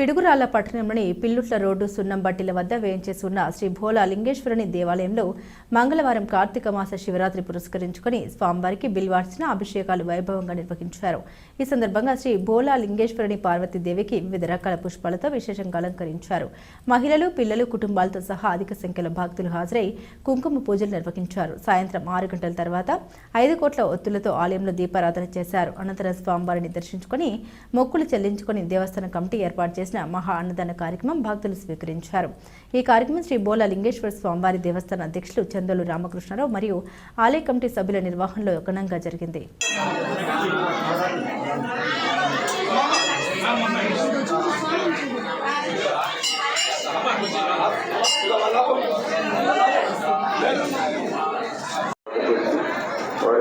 పిడుగురాళ్ళ పట్టణంలోని పిల్లుట్ల రోడ్డు సున్నం బట్టిల వద్ద వేయించేసి ఉన్న శ్రీ భోలా లింగేశ్వరుని దేవాలయంలో మంగళవారం కార్తీక మాస శివరాత్రి పురస్కరించుకుని స్వామివారికి బిల్వార్చిన అభిషేకాలు వైభవంగా నిర్వహించారు. ఈ సందర్భంగా శ్రీ భోలా లింగేశ్వరుని పార్వతీదేవికి వివిధ రకాల పుష్పాలతో విశేషంగా అలంకరించారు. మహిళలు పిల్లలు కుటుంబాలతో సహా అధిక సంఖ్యలో భక్తులు హాజరై కుంకుమ పూజలు నిర్వహించారు. సాయంత్రం ఆరు గంటల తర్వాత ఐదు కోట్ల ఒత్తులతో ఆలయంలో దీపారాధన చేశారు. అనంతరం స్వామివారిని దర్శించుకుని మొక్కులు చెల్లించుకుని దేవస్థాన కమిటీ ఏర్పాటు చేసిన మహా అన్నదాన కార్యక్రమం భక్తులు స్వీకరించారు. ఈ కార్యక్రమం శ్రీ బోల లింగేశ్వర స్వామివారి దేవస్థాన అధ్యక్షులు చందోలు రామకృష్ణారావు మరియు ఆలయ కమిటీ సభ్యుల నిర్వహణలో ఘనంగా జరిగింది.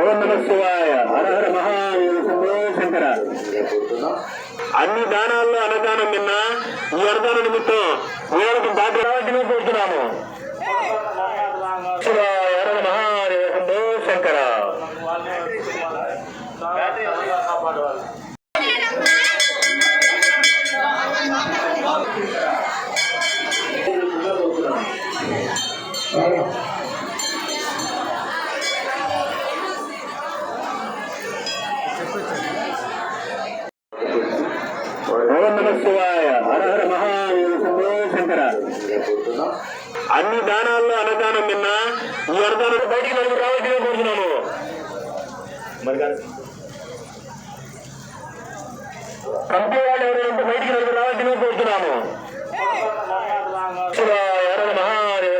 ఓం నమ శివాయ. హర హర మహా శంభో అన్ని దానాల్లో అన్నదానం నిన్న ఈ అన్నదాన నిమిత్తం వీళ్ళకి బాధ్యత రావాల్సిందిగా కోరుతున్నాము శివాయ శంకర ఓం నమ శివాయ. హర మహాదేవ శంకర. అన్ని దానాల్లో అన్నదానం నిన్న. ఈ అన్నదానం బయటికి నలుగురు రావాల్సిందిగా కోరుతున్నాము మరి కంపెనీ వాళ్ళు ఎవరైనా బయటికి నలుగురు రావాల్సిందిగా కోరుతున్నాము శివాయ. హర హర మహాదేవ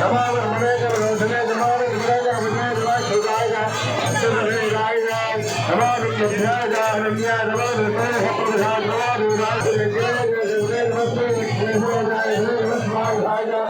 जमावर मनेगर रोशने जमावर मनेगर बुझने जमावर छुड़ाएगा छुड़ाएगा जमावर लभ्याएगा लभ्या जमावर मनेगर सपना जमावर रात के लिए जमावर मस्ती में हो जाएगा मस्त मार खाएगा